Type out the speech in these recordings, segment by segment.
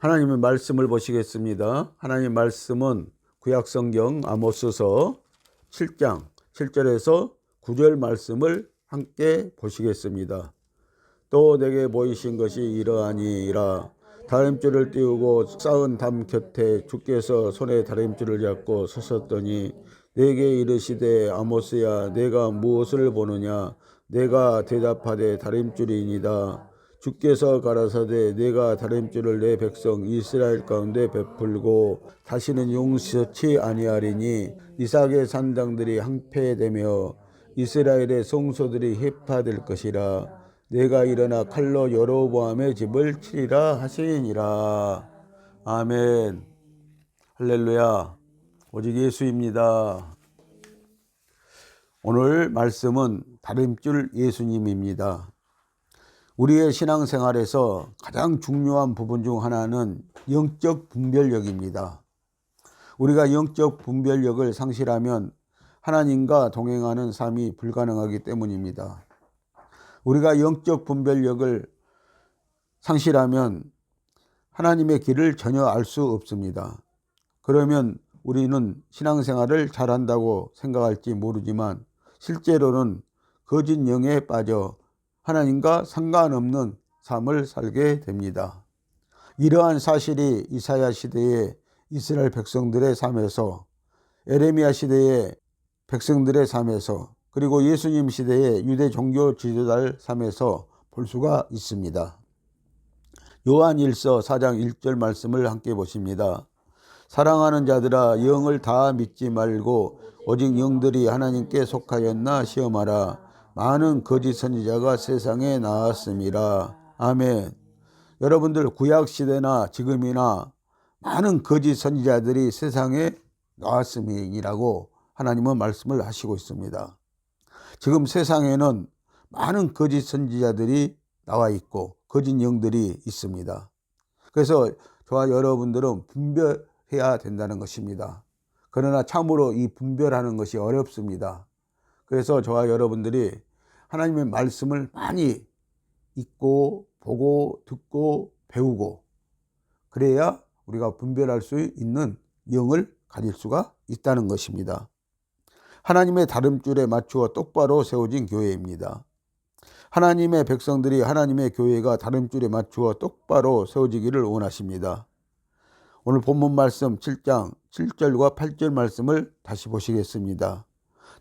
하나님의 말씀을 보시겠습니다. 하나님의 말씀은 구약성경 아모스서 7장 7절에서 9절 말씀을 함께 보시겠습니다. 또 내게 보이신 것이 이러하니라 다림줄을 띄우고 쌓은 담 곁에 주께서 손에 다림줄을 잡고 서셨더니 내게 이르시되 아모스야 내가 무엇을 보느냐 내가 대답하되 다림줄이니이다 주께서 가라사대 내가 다림줄을 내 백성 이스라엘 가운데 베풀고 다시는 용서치 아니하리니 이삭의 산당들이 항폐되며 이스라엘의 성소들이 해파될 것이라. 내가 일어나 칼로 여로보암의 집을 치리라 하시니라. 아멘. 할렐루야. 오직 예수입니다. 오늘 말씀은 다림줄 예수님입니다 우리의 신앙생활에서 가장 중요한 부분 중 하나는 영적 분별력입니다. 우리가 영적 분별력을 상실하면 하나님과 동행하는 삶이 불가능하기 때문입니다. 우리가 영적 분별력을 상실하면 하나님의 길을 전혀 알 수 없습니다. 그러면 우리는 신앙생활을 잘한다고 생각할지 모르지만 실제로는 거짓 영에 빠져 하나님과 상관없는 삶을 살게 됩니다. 이러한 사실이 이사야 시대의 이스라엘 백성들의 삶에서 에레미야 시대의 백성들의 삶에서 그리고 예수님 시대의 유대 종교 지도자들 삶에서 볼 수가 있습니다. 요한 1서 4장 1절 말씀을 함께 보십니다. 사랑하는 자들아 영을 다 믿지 말고 오직 영들이 하나님께 속하였나 시험하라. 많은 거짓 선지자가 세상에 나왔습니다. 아멘. 여러분들 구약 시대나 지금이나 많은 거짓 선지자들이 세상에 나왔음이라고 하나님은 말씀을 하시고 있습니다. 지금 세상에는 많은 거짓 선지자들이 나와 있고 거짓 영들이 있습니다. 그래서 저와 여러분들은 분별해야 된다는 것입니다. 그러나 참으로 이 분별하는 것이 어렵습니다. 그래서 저와 여러분들이 하나님의 말씀을 많이 읽고 보고 듣고 배우고 그래야 우리가 분별할 수 있는 영을 가질 수가 있다는 것입니다. 하나님의 다름줄에 맞추어 똑바로 세워진 교회입니다. 하나님의 백성들이 하나님의 교회가 다름줄에 맞추어 똑바로 세워지기를 원하십니다. 오늘 본문 말씀 7장 7절과 8절 말씀을 다시 보시겠습니다.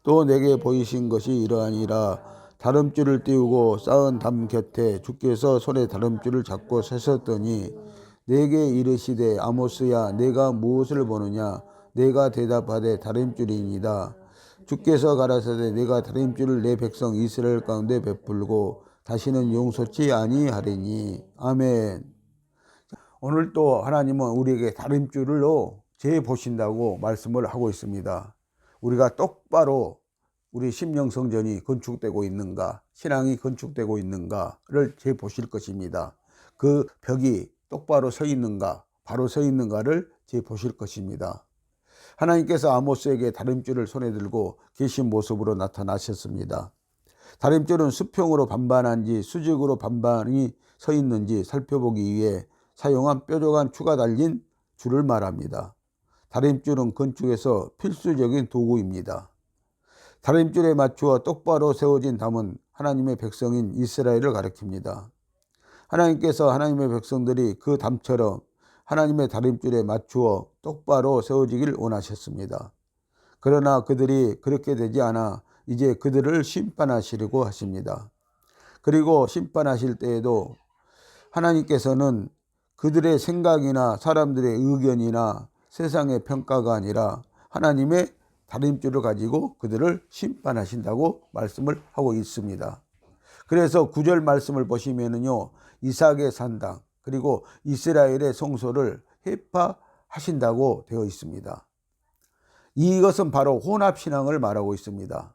또 내게 보이신 것이 이러하니라. 다름줄을 띄우고 쌓은 담 곁에 주께서 손에 다름줄을 잡고 서셨더니 내게 이르시되 아모스야 내가 무엇을 보느냐? 내가 대답하되 다림줄이니이다. 주께서 가라사대 내가 다림줄을 내 백성 이스라엘 가운데 베풀고 다시는 용서치 아니하리니. 아멘. 오늘 또 하나님은 우리에게 다림줄로 재 보신다고 말씀을 하고 있습니다 우리가 똑바로 우리 심령 성전이 건축되고 있는가, 신앙이 건축되고 있는가를 재 보실 것입니다. 그 벽이 똑바로 서 있는가, 바로 서 있는가를 재 보실 것입니다. 하나님께서 아모스에게 다림줄을 손에 들고 계신 모습으로 나타나셨습니다. 다림줄은 수평으로 반반한지 수직으로 반반이 서 있는지 살펴보기 위해 사용한 뾰족한 추가 달린 줄을 말합니다. 다림줄은 건축에서 필수적인 도구입니다. 다림줄에 맞추어 똑바로 세워진 담은 하나님의 백성인 이스라엘을 가리킵니다. 하나님께서 하나님의 백성들이 그 담처럼 하나님의 다림줄에 맞추어 똑바로 세워지길 원하셨습니다. 그러나 그들이 그렇게 되지 않아 이제 그들을 심판하시려고 하십니다. 그리고 심판하실 때에도 하나님께서는 그들의 생각이나 사람들의 의견이나 세상의 평가가 아니라 하나님의 다림줄을 가지고 그들을 심판하신다고 말씀을 하고 있습니다. 그래서 구절 말씀을 보시면은요, 이삭의 산당, 그리고 이스라엘의 성소를 해파하신다고 되어 있습니다. 이것은 바로 혼합신앙을 말하고 있습니다.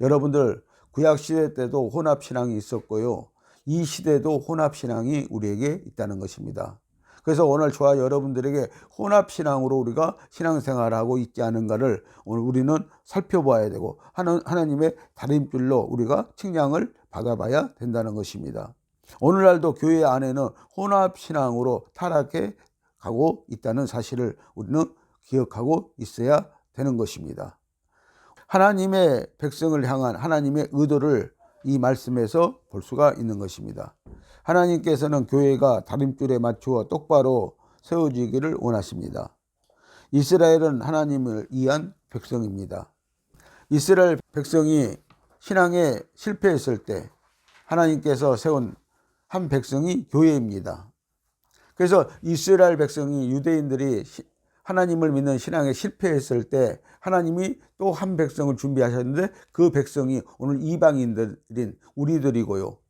여러분들, 구약시대 때도 혼합신앙이 있었고요. 이 시대도 혼합신앙이 우리에게 있다는 것입니다. 그래서 오늘 저와 여러분들에게 혼합 신앙으로 우리가 신앙생활하고 있지 않은가를 오늘 우리는 살펴봐야 되고 하나님의 다림줄로 우리가 측량을 받아봐야 된다는 것입니다. 오늘날도 교회 안에는 혼합 신앙으로 타락해 가고 있다는 사실을 우리는 기억하고 있어야 되는 것입니다. 하나님의 백성을 향한 하나님의 의도를 이 말씀에서 볼 수가 있는 것입니다. 하나님께서는 교회가 다림줄에 맞추어 똑바로 세워지기를 원하십니다. 이스라엘은 하나님을 위한 백성입니다. 이스라엘 백성이 신앙에 실패했을 때 하나님께서 세운 한 백성이 교회입니다. 그래서 이스라엘 백성이 유대인들이 하나님을 믿는 신앙에 실패했을 때 하나님이 또 한 백성을 준비하셨는데 그 백성이 오늘 이방인들인 우리들이고요.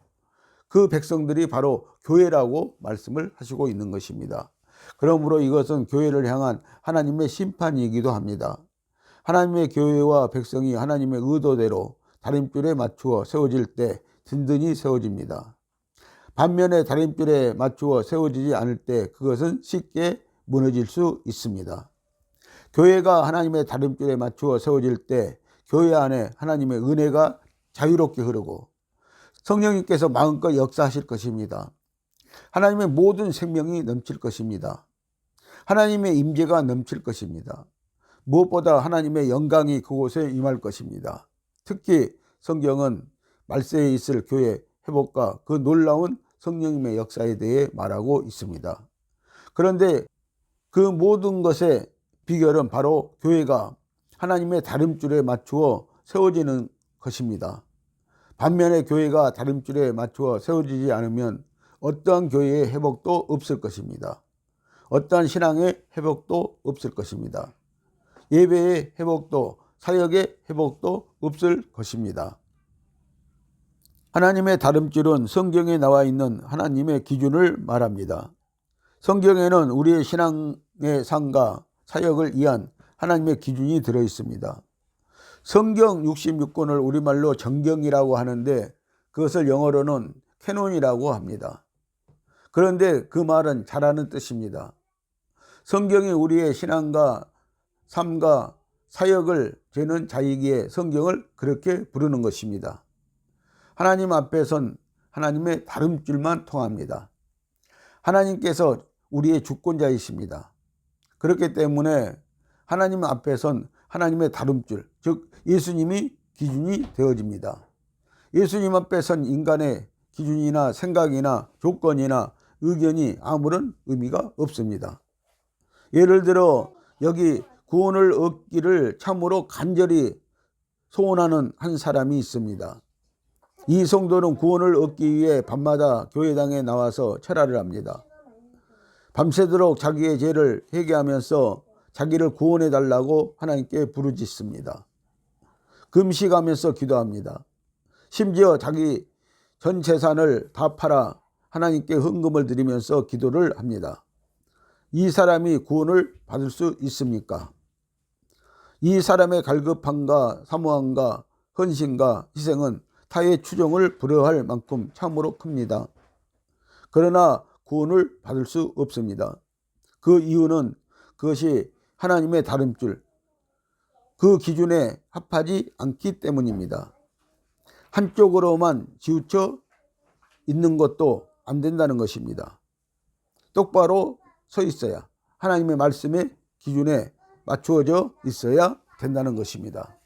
그 백성들이 바로 교회라고 말씀을 하시고 있는 것입니다. 그러므로 이것은 교회를 향한 하나님의 심판이기도 합니다. 하나님의 교회와 백성이 하나님의 의도대로 다림줄에 맞추어 세워질 때 든든히 세워집니다. 반면에 다림줄에 맞추어 세워지지 않을 때 그것은 쉽게 무너질 수 있습니다. 교회가 하나님의 다림줄에 맞추어 세워질 때 교회 안에 하나님의 은혜가 자유롭게 흐르고 성령님께서 마음껏 역사하실 것입니다. 하나님의 모든 생명이 넘칠 것입니다. 하나님의 임재가 넘칠 것입니다. 무엇보다 하나님의 영광이 그곳에 임할 것입니다. 특히 성경은 말세에 있을 교회 회복과 그 놀라운 성령님의 역사에 대해 말하고 있습니다. 그런데 그 모든 것의 비결은 바로 교회가 하나님의 다림줄에 맞추어 세워지는 것입니다. 반면에 교회가 다림줄에 맞추어 세워지지 않으면 어떠한 교회의 회복도 없을 것입니다. 어떠한 신앙의 회복도 없을 것입니다. 예배의 회복도 사역의 회복도 없을 것입니다. 하나님의 다름줄은 성경에 나와 있는 하나님의 기준을 말합니다. 성경에는 우리의 신앙의 상과 사역을 위한 하나님의 기준이 들어 있습니다. 성경 66권을 우리말로 정경이라고 하는데 그것을 영어로는 캐논이라고 합니다. 그런데 그 말은 잘하는 뜻입니다. 성경이 우리의 신앙과 삶과 사역을 재는 자이기에 성경을 그렇게 부르는 것입니다. 하나님 앞에선 하나님의 다름줄만 통합니다. 하나님께서 우리의 주권자이십니다. 그렇기 때문에 하나님 앞에선 하나님의 다름줄, 즉 예수님이 기준이 되어집니다. 예수님 앞에선 인간의 기준이나 생각이나 조건이나 의견이 아무런 의미가 없습니다. 예를 들어 여기 구원을 얻기를 참으로 간절히 소원하는 한 사람이 있습니다. 이 성도는 구원을 얻기 위해 밤마다 교회당에 나와서 철화를 합니다. 밤새도록 자기의 죄를 회개하면서 자기를 구원해 달라고 하나님께 부르짖습니다. 금식하면서 기도합니다. 심지어 자기 전 재산을 다 팔아 하나님께 헌금을 드리면서 기도를 합니다. 이 사람이 구원을 받을 수 있습니까? 이 사람의 갈급함과 사모함과 헌신과 희생은 타의 추종을 불허할 만큼 참으로 큽니다. 그러나 구원을 받을 수 없습니다. 그 이유는 그것이 하나님의 다름줄, 그 기준에 합하지 않기 때문입니다. 한쪽으로만 지우쳐 있는 것도 안 된다는 것입니다. 똑바로 서 있어야 하나님의 말씀의 기준에 맞추어져 있어야 된다는 것입니다.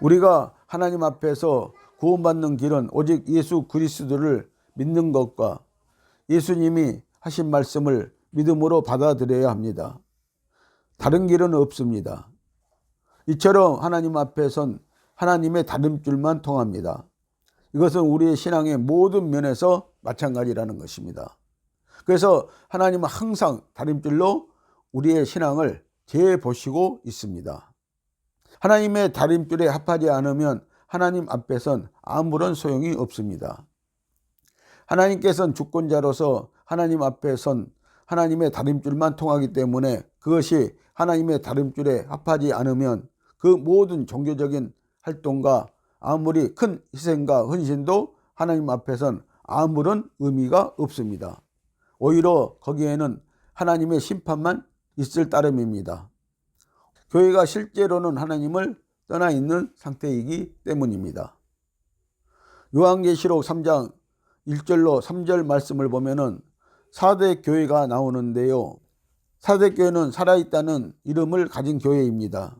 우리가 하나님 앞에서 구원받는 길은 오직 예수 그리스도를 믿는 것과 예수님이 하신 말씀을 믿음으로 받아들여야 합니다. 다른 길은 없습니다. 이처럼 하나님 앞에선 하나님의 다름줄만 통합니다. 이것은 우리의 신앙의 모든 면에서 마찬가지라는 것입니다. 그래서 하나님은 항상 다림줄로 우리의 신앙을 재보시고 있습니다. 하나님의 다림줄에 합하지 않으면 하나님 앞에선 아무런 소용이 없습니다. 하나님께서는 주권자로서 하나님 앞에선 하나님의 다림줄만 통하기 때문에 그것이 하나님의 다림줄에 합하지 않으면 그 모든 종교적인 활동과 아무리 큰 희생과 헌신도 하나님 앞에선 아무런 의미가 없습니다. 오히려 거기에는 하나님의 심판만 있을 따름입니다. 교회가 실제로는 하나님을 떠나 있는 상태이기 때문입니다. 요한계시록 3장 1절로 3절 말씀을 보면은 사대 교회가 나오는데요. 사대 교회는 살아있다는 이름을 가진 교회입니다.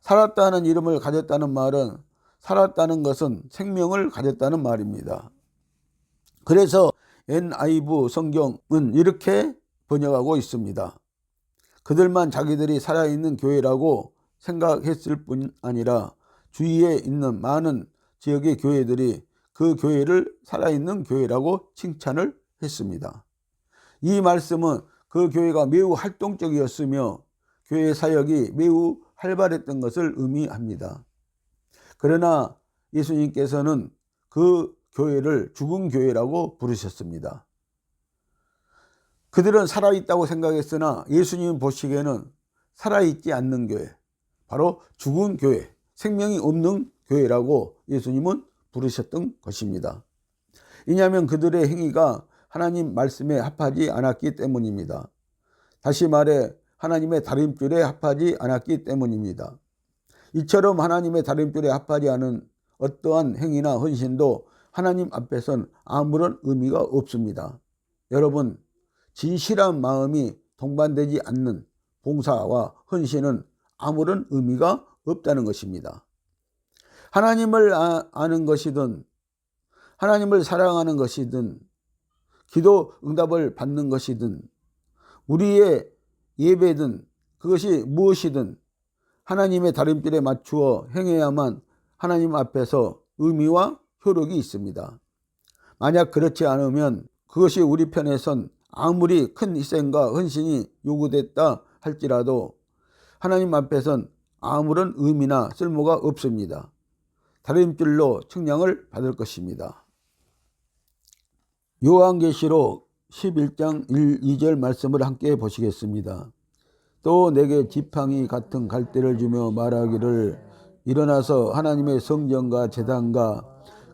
살았다는 이름을 가졌다는 말은 살았다는 것은 생명을 가졌다는 말입니다. 그래서 NIV 성경은 이렇게 번역하고 있습니다. 그들만 자기들이 살아있는 교회라고 생각했을 뿐 아니라 주위에 있는 많은 지역의 교회들이 그 교회를 살아있는 교회라고 칭찬을 했습니다. 이 말씀은 그 교회가 매우 활동적이었으며 교회 사역이 매우 활발했던 것을 의미합니다. 그러나 예수님께서는 그 교회를 죽은 교회라고 부르셨습니다. 그들은 살아있다고 생각했으나 예수님 보시기에는 살아있지 않는 교회, 바로 죽은 교회, 생명이 없는 교회라고 예수님은 부르셨던 것입니다. 왜냐하면 그들의 행위가 하나님 말씀에 합하지 않았기 때문입니다. 다시 말해 하나님의 다림줄에 합하지 않았기 때문입니다. 이처럼 하나님의 다림줄에 합하지 않은 어떠한 행위나 헌신도 하나님 앞에선 아무런 의미가 없습니다. 여러분, 진실한 마음이 동반되지 않는 봉사와 헌신은 아무런 의미가 없다는 것입니다. 하나님을 아, 아는 것이든 하나님을 사랑하는 것이든 기도 응답을 받는 것이든 우리의 예배든 그것이 무엇이든 하나님의 다림줄에 맞추어 행해야만 하나님 앞에서 의미와 효력이 있습니다. 만약 그렇지 않으면 그것이 우리 편에선 아무리 큰 희생과 헌신이 요구됐다 할지라도 하나님 앞에선 아무런 의미나 쓸모가 없습니다. 다림줄로 측량을 받을 것입니다. 요한계시록 11장 1, 2절 말씀을 함께 보시겠습니다. 또 내게 지팡이 같은 갈대를 주며 말하기를 일어나서 하나님의 성전과 제단과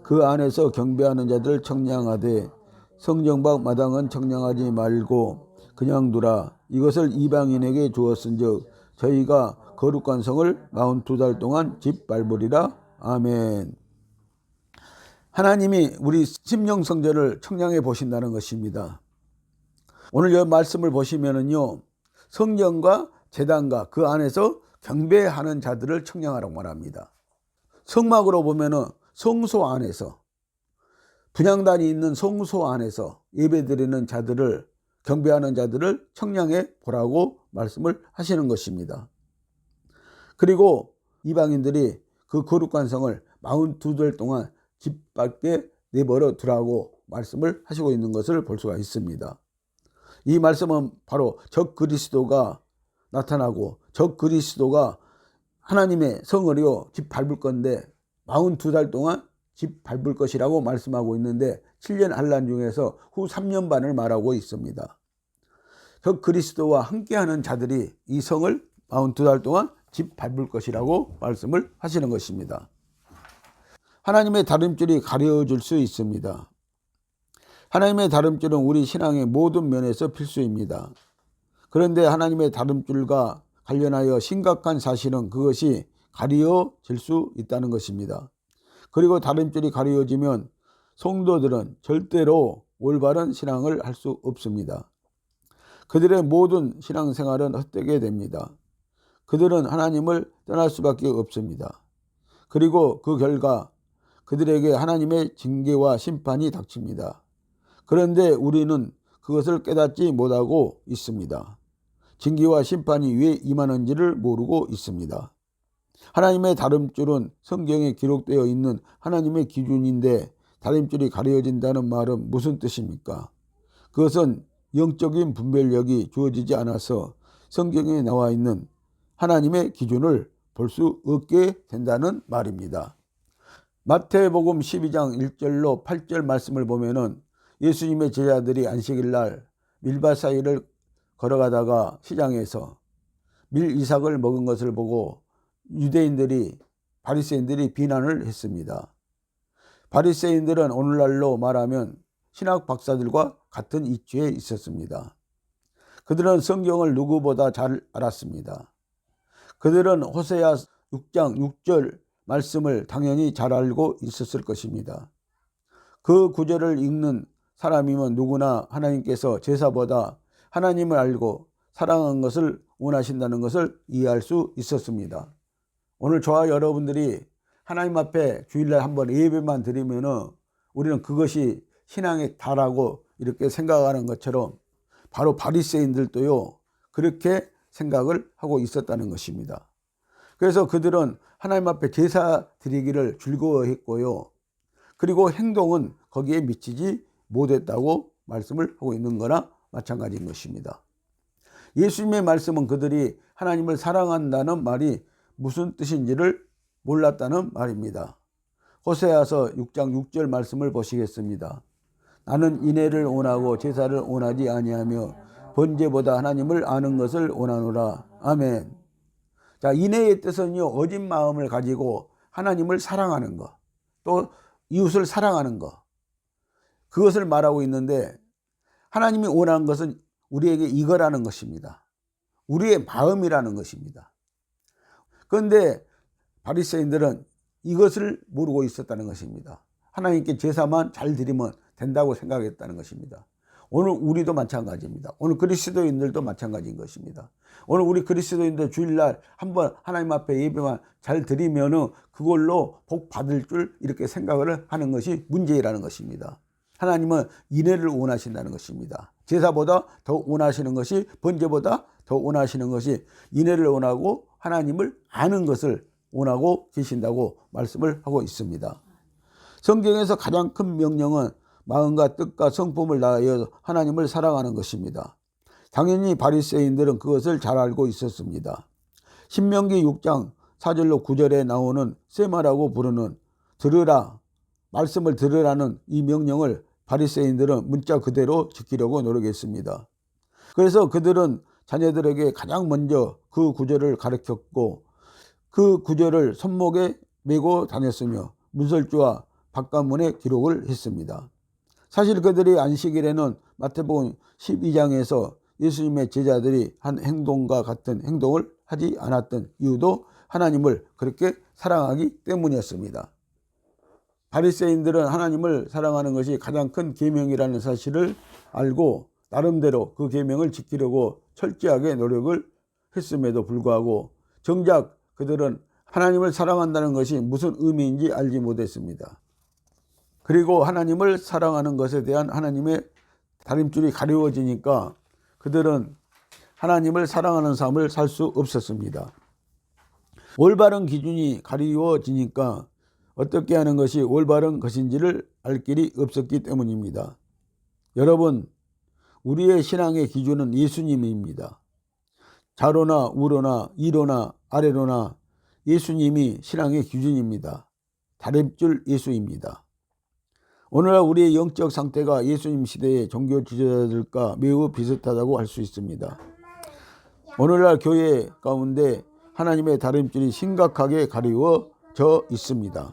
그 안에서 경배하는 자들 청량하되 성전 밖 마당은 청량하지 말고 그냥 두라 이것을 이방인에게 주었은즉 저희가 거룩한 성을 42달 동안 짓밟으리라 아멘. 하나님이 우리 심령 성전을 청량해 보신다는 것입니다. 오늘 이 말씀을 보시면은요. 성전과 제단과 그 안에서 경배하는 자들을 청량하라고 말합니다. 성막으로 보면은 성소 안에서 분양단이 있는 성소 안에서 예배드리는 자들을 경배하는 자들을 청량해 보라고 말씀을 하시는 것입니다. 그리고 이방인들이 그 거룩한 성을 42달 동안 집 밖에 내버려 두라고 말씀을 하시고 있는 것을 볼 수가 있습니다. 이 말씀은 바로 적 그리스도가 나타나고 적 그리스도가 하나님의 성을요 집 밟을 건데 42달 동안 집 밟을 것이라고 말씀하고 있는데 7년 한란 중에서 후 3년 반을 말하고 있습니다. 적 그리스도와 함께하는 자들이 이 성을 42달 동안 집 밟을 것이라고 말씀을 하시는 것입니다. 하나님의 다름줄이 가려질 수 있습니다. 하나님의 다름줄은 우리 신앙의 모든 면에서 필수입니다. 그런데 하나님의 다름줄과 관련하여 심각한 사실은 그것이 가려질 수 있다는 것입니다. 그리고 다름줄이 가려지면 성도들은 절대로 올바른 신앙을 할 수 없습니다. 그들의 모든 신앙생활은 헛되게 됩니다. 그들은 하나님을 떠날 수밖에 없습니다. 그리고 그 결과 그들에게 하나님의 징계와 심판이 닥칩니다. 그런데 우리는 그것을 깨닫지 못하고 있습니다. 징계와 심판이 왜 임하는지를 모르고 있습니다. 하나님의 다름줄은 성경에 기록되어 있는 하나님의 기준인데 다림줄이 가려진다는 말은 무슨 뜻입니까? 그것은 영적인 분별력이 주어지지 않아서 성경에 나와 있는 하나님의 기준을 볼 수 없게 된다는 말입니다. 마태복음 12장 1절로 8절 말씀을 보면은 예수님의 제자들이 안식일 날 밀밭 사이를 걸어가다가 시장에서 밀 이삭을 먹은 것을 보고 유대인들이 바리새인들이 비난을 했습니다. 바리새인들은 오늘날로 말하면 신학 박사들과 같은 위치에 있었습니다. 그들은 성경을 누구보다 잘 알았습니다. 그들은 호세아 6장 6절 말씀을 당연히 잘 알고 있었을 것입니다. 그 구절을 읽는 사람이면 누구나 하나님께서 제사보다 하나님을 알고 사랑한 것을 원하신다는 것을 이해할 수 있었습니다. 오늘 저와 여러분들이 하나님 앞에 주일날 한번 예배만 드리면은 우리는 그것이 신앙의 다라고 이렇게 생각하는 것처럼 바로 바리새인들도요 그렇게 생각을 하고 있었다는 것입니다. 그래서 그들은 하나님 앞에 제사 드리기를 즐거워했고요. 그리고 행동은 거기에 미치지 못했다고 말씀을 하고 있는 거나 마찬가지인 것입니다. 예수님의 말씀은 그들이 하나님을 사랑한다는 말이 무슨 뜻인지를 몰랐다는 말입니다. 호세아서 6장 6절 말씀을 보시겠습니다. 나는 인애를 원하고 제사를 원하지 아니하며 번제보다 하나님을 아는 것을 원하노라. 아멘. 자, 인애의 뜻은요, 어진 마음을 가지고 하나님을 사랑하는 것, 또 이웃을 사랑하는 것. 그것을 말하고 있는데, 하나님이 원하는 것은 우리에게 이거라는 것입니다. 우리의 마음이라는 것입니다. 그런데 바리새인들은 이것을 모르고 있었다는 것입니다. 하나님께 제사만 잘 드리면 된다고 생각했다는 것입니다. 오늘 우리도 마찬가지입니다. 오늘 그리스도인들도 마찬가지인 것입니다. 오늘 우리 그리스도인들 주일날 한번 하나님 앞에 예배만 잘 드리면은 그걸로 복 받을 줄 이렇게 생각을 하는 것이 문제라는 것입니다. 하나님은 인애를 원하신다는 것입니다. 제사보다 더 원하시는 것이 번제보다 더 원하시는 것이 인애를 원하고 하나님을 아는 것을 원하고 계신다고 말씀을 하고 있습니다. 성경에서 가장 큰 명령은 마음과 뜻과 성품을 다하여 하나님을 사랑하는 것입니다. 당연히 바리새인들은 그것을 잘 알고 있었습니다. 신명기 6장 4절로 9절에 나오는 세마라고 부르는 들으라 말씀을 들으라는 이 명령을 바리새인들은 문자 그대로 지키려고 노력했습니다. 그래서 그들은 자녀들에게 가장 먼저 그 구절을 가르쳤고 그 구절을 손목에 메고 다녔으며 문설주와 박가문에 기록을 했습니다. 사실 그들이 안식일에는 마태복음 12장에서 예수님의 제자들이 한 행동과 같은 행동을 하지 않았던 이유도 하나님을 그렇게 사랑하기 때문이었습니다. 바리새인들은 하나님을 사랑하는 것이 가장 큰 계명이라는 사실을 알고 나름대로 그 계명을 지키려고 철저하게 노력을 했음에도 불구하고 정작 그들은 하나님을 사랑한다는 것이 무슨 의미인지 알지 못했습니다. 그리고 하나님을 사랑하는 것에 대한 하나님의 다림줄이 가려워지니까 그들은 하나님을 사랑하는 삶을 살 수 없었습니다. 올바른 기준이 가리워지니까 어떻게 하는 것이 올바른 것인지를 알 길이 없었기 때문입니다. 여러분, 우리의 신앙의 기준은 예수님입니다. 좌로나 우로나 이로나 아래로나 예수님이 신앙의 기준입니다. 다림줄 예수입니다. 오늘날 우리의 영적 상태가 예수님 시대의 종교 지도자들과 매우 비슷하다고 할 수 있습니다. 오늘날 교회 가운데 하나님의 다림줄이 심각하게 가리워져 있습니다.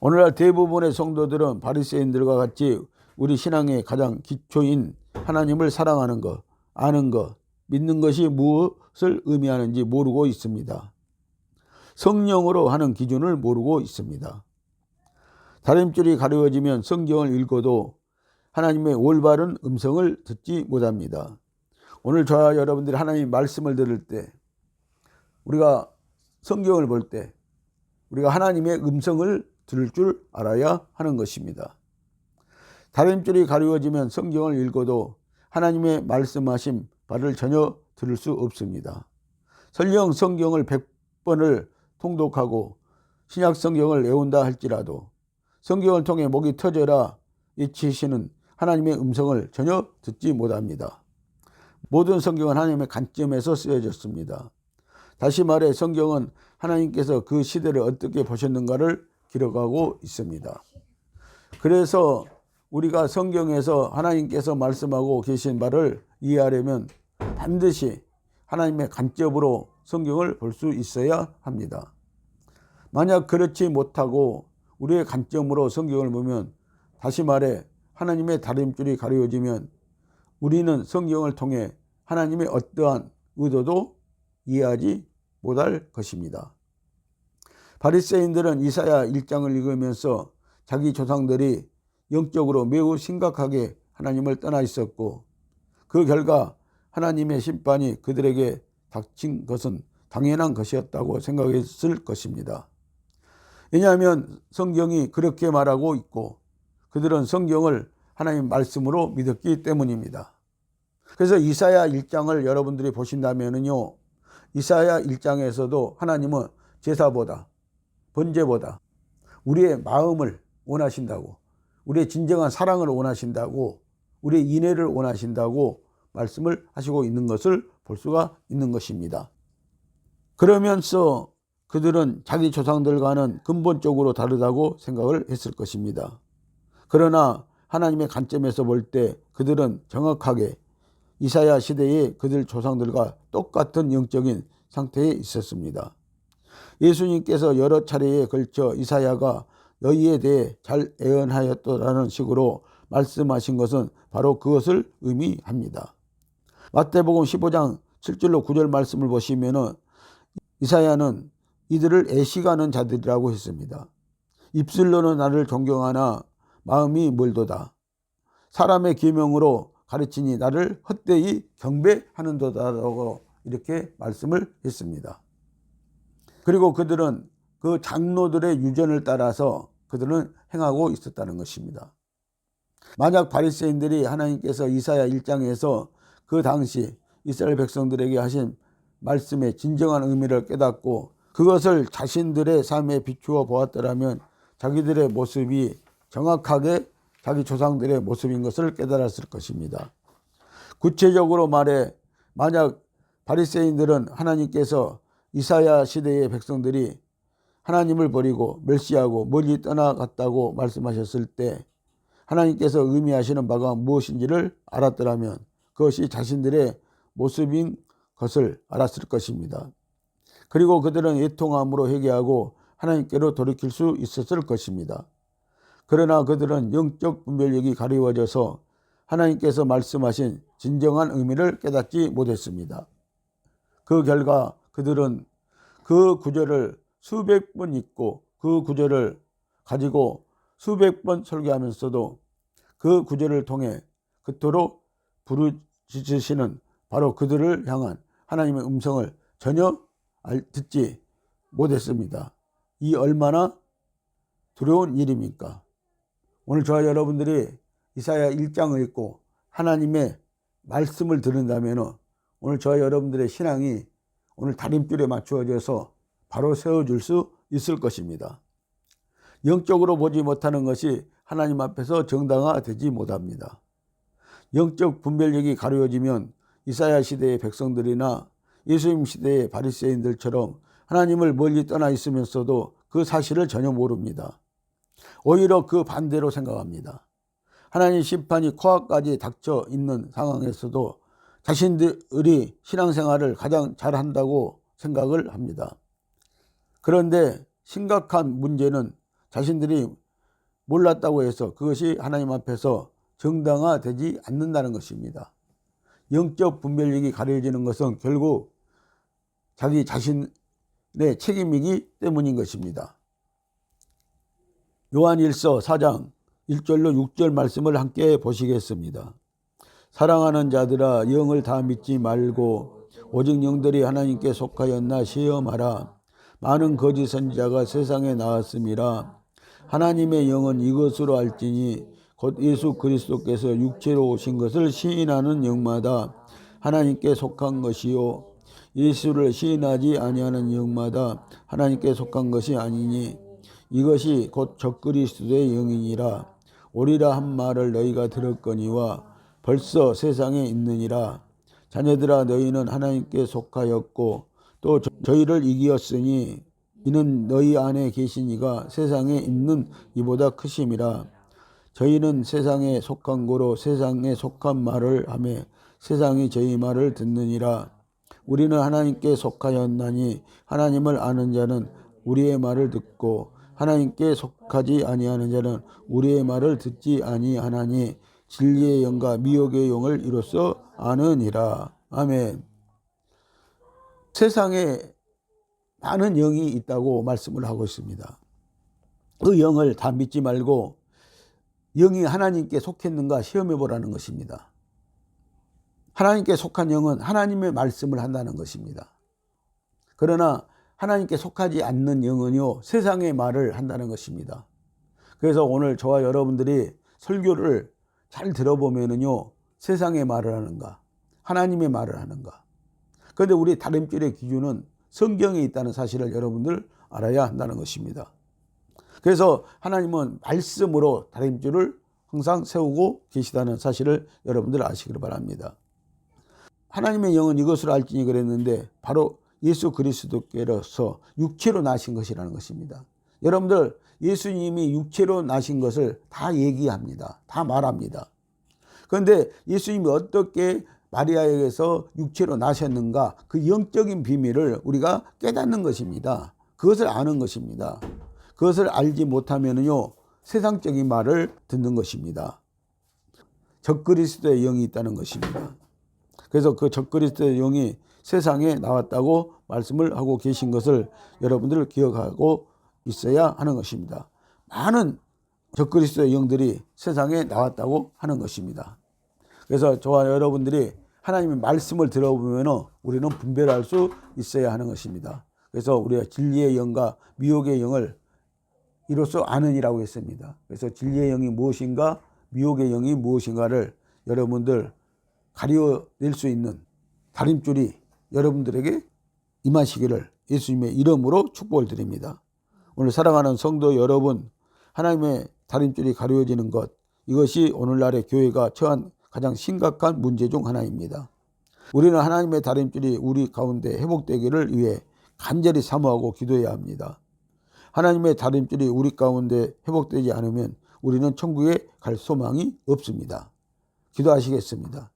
오늘날 대부분의 성도들은 바리새인들과 같이 우리 신앙의 가장 기초인 하나님을 사랑하는 것, 아는 것, 믿는 것이 무엇을 의미하는지 모르고 있습니다. 성령으로 하는 기준을 모르고 있습니다. 다림줄이 가려워지면 성경을 읽어도 하나님의 올바른 음성을 듣지 못합니다. 오늘 저와 여러분들이 하나님 말씀을 들을 때 우리가 성경을 볼 때 우리가 하나님의 음성을 들을 줄 알아야 하는 것입니다. 다림줄이 가려워지면 성경을 읽어도 하나님의 말씀하신 바를 전혀 들을 수 없습니다. 설령 성경을 100번을 통독하고 신약 성경을 외운다 할지라도 성경을 통해 목이 터져라 외치시는 하나님의 음성을 전혀 듣지 못합니다. 모든 성경은 하나님의 관점에서 쓰여졌습니다. 다시 말해 성경은 하나님께서 그 시대를 어떻게 보셨는가를 기록하고 있습니다. 그래서 우리가 성경에서 하나님께서 말씀하고 계신 바를 이해하려면 반드시 하나님의 관점으로 성경을 볼 수 있어야 합니다. 만약 그렇지 못하고 우리의 관점으로 성경을 보면 다시 말해 하나님의 다림줄이 가려워지면 우리는 성경을 통해 하나님의 어떠한 의도도 이해하지 못할 것입니다. 바리새인들은 이사야 1장을 읽으면서 자기 조상들이 영적으로 매우 심각하게 하나님을 떠나 있었고 그 결과 하나님의 심판이 그들에게 닥친 것은 당연한 것이었다고 생각했을 것입니다. 왜냐하면 성경이 그렇게 말하고 있고 그들은 성경을 하나님 말씀으로 믿었기 때문입니다. 그래서 이사야 1장을 여러분들이 보신다면요. 이사야 1장에서도 하나님은 제사보다 번제보다 우리의 마음을 원하신다고 우리의 진정한 사랑을 원하신다고 우리의 인애를 원하신다고 말씀을 하시고 있는 것을 볼 수가 있는 것입니다. 그러면서 그들은 자기 조상들과는 근본적으로 다르다고 생각을 했을 것입니다. 그러나 하나님의 관점에서 볼 때 그들은 정확하게 이사야 시대의 그들 조상들과 똑같은 영적인 상태에 있었습니다. 예수님께서 여러 차례에 걸쳐 이사야가 너희에 대해 잘 애언하였다라는 식으로 말씀하신 것은 바로 그것을 의미합니다. 마태복음 15장 7절로 9절 말씀을 보시면은 이사야는 이들을 애시가는 자들이라고 했습니다. 입술로는 나를 존경하나 마음이 멀도다. 사람의 계명으로 가르치니 나를 헛되이 경배하는도다라고 이렇게 말씀을 했습니다. 그리고 그들은 그 장로들의 유전을 따라서 그들은 행하고 있었다는 것입니다. 만약 바리새인들이 하나님께서 이사야 1장에서 그 당시 이스라엘 백성들에게 하신 말씀의 진정한 의미를 깨닫고 그것을 자신들의 삶에 비추어 보았더라면 자기들의 모습이 정확하게 자기 조상들의 모습인 것을 깨달았을 것입니다. 구체적으로 말해 만약 바리새인들은 하나님께서 이사야 시대의 백성들이 하나님을 버리고 멸시하고 멀리 떠나갔다고 말씀하셨을 때 하나님께서 의미하시는 바가 무엇인지를 알았더라면 그것이 자신들의 모습인 것을 알았을 것입니다. 그리고 그들은 애통함으로 회개하고 하나님께로 돌이킬 수 있었을 것입니다. 그러나 그들은 영적 분별력이 가리워져서 하나님께서 말씀하신 진정한 의미를 깨닫지 못했습니다. 그 결과 그들은 그 구절을 수백 번 읽고 그 구절을 가지고 수백 번 설교하면서도 그 구절을 통해 그토록 부르짖으시는 바로 그들을 향한 하나님의 음성을 전혀 듣지 못했습니다. 이 얼마나 두려운 일입니까? 오늘 저와 여러분들이 이사야 1장을 읽고 하나님의 말씀을 들은다면 오늘 저와 여러분들의 신앙이 오늘 다림줄에 맞추어져서 바로 세워줄 수 있을 것입니다. 영적으로 보지 못하는 것이 하나님 앞에서 정당화되지 못합니다. 영적 분별력이 가려워지면 이사야 시대의 백성들이나 예수님 시대의 바리새인들처럼 하나님을 멀리 떠나 있으면서도 그 사실을 전혀 모릅니다. 오히려 그 반대로 생각합니다. 하나님 심판이 코앞까지 닥쳐 있는 상황에서도 자신들이 신앙생활을 가장 잘한다고 생각을 합니다. 그런데 심각한 문제는 자신들이 몰랐다고 해서 그것이 하나님 앞에서 정당화되지 않는다는 것입니다. 영적 분별력이 가려지는 것은 결국 자기 자신의 책임이기 때문인 것입니다. 요한일서 4장 1절로 6절 말씀을 함께 보시겠습니다. 사랑하는 자들아 영을 다 믿지 말고 오직 영들이 하나님께 속하였나 시험하라. 많은 거짓 선지자가 세상에 나왔음이라. 하나님의 영은 이것으로 알지니 곧 예수 그리스도께서 육체로 오신 것을 시인하는 영마다 하나님께 속한 것이요 예수를 시인하지 아니하는 영마다 하나님께 속한 것이 아니니 이것이 곧 적그리스도의 영이니라. 오리라 한 말을 너희가 들었거니와 벌써 세상에 있느니라. 자녀들아 너희는 하나님께 속하였고 또 저희를 이기었으니 이는 너희 안에 계신 이가 세상에 있는 이보다 크심이라. 저희는 세상에 속한 고로 세상에 속한 말을 하며 세상이 저희 말을 듣느니라. 우리는 하나님께 속하였나니 하나님을 아는 자는 우리의 말을 듣고 하나님께 속하지 아니하는 자는 우리의 말을 듣지 아니하나니 진리의 영과 미혹의 영을 이로써 아느니라. 아멘. 세상에 많은 영이 있다고 말씀을 하고 있습니다. 그 영을 다 믿지 말고 영이 하나님께 속했는가 시험해 보라는 것입니다. 하나님께 속한 영은 하나님의 말씀을 한다는 것입니다. 그러나 하나님께 속하지 않는 영은요, 세상의 말을 한다는 것입니다. 그래서 오늘 저와 여러분들이 설교를 잘 들어보면은요, 세상의 말을 하는가, 하나님의 말을 하는가. 그런데 우리 다림질의 기준은 성경에 있다는 사실을 여러분들 알아야 한다는 것입니다. 그래서 하나님은 말씀으로 다림줄을 항상 세우고 계시다는 사실을 여러분들 아시기를 바랍니다. 하나님의 영은 이것을 알지니 그랬는데 바로 예수 그리스도께로서 육체로 나신 것이라는 것입니다. 여러분들 예수님이 육체로 나신 것을 다 얘기합니다. 다 말합니다. 그런데 예수님이 어떻게 마리아에게서 육체로 나셨는가 그 영적인 비밀을 우리가 깨닫는 것입니다. 그것을 아는 것입니다. 그것을 알지 못하면요 세상적인 말을 듣는 것입니다. 적그리스도의 영이 있다는 것입니다. 그래서 그 적그리스도의 영이 세상에 나왔다고 말씀을 하고 계신 것을 여러분들 기억하고 있어야 하는 것입니다. 많은 적그리스도의 영들이 세상에 나왔다고 하는 것입니다. 그래서 저와 여러분들이 하나님의 말씀을 들어보면 우리는 분별할 수 있어야 하는 것입니다. 그래서 우리가 진리의 영과 미혹의 영을 이로써 아는이라고 했습니다. 그래서 진리의 영이 무엇인가, 미혹의 영이 무엇인가를 여러분들 가려낼 수 있는 다림줄이 여러분들에게 임하시기를 예수님의 이름으로 축복을 드립니다. 오늘 사랑하는 성도 여러분, 하나님의 다림줄이 가려지는 것, 이것이 오늘날의 교회가 처한 가장 심각한 문제 중 하나입니다. 우리는 하나님의 다림줄이 우리 가운데 회복되기를 위해 간절히 사모하고 기도해야 합니다. 하나님의 다림줄이 우리 가운데 회복되지 않으면 우리는 천국에 갈 소망이 없습니다. 기도하시겠습니다.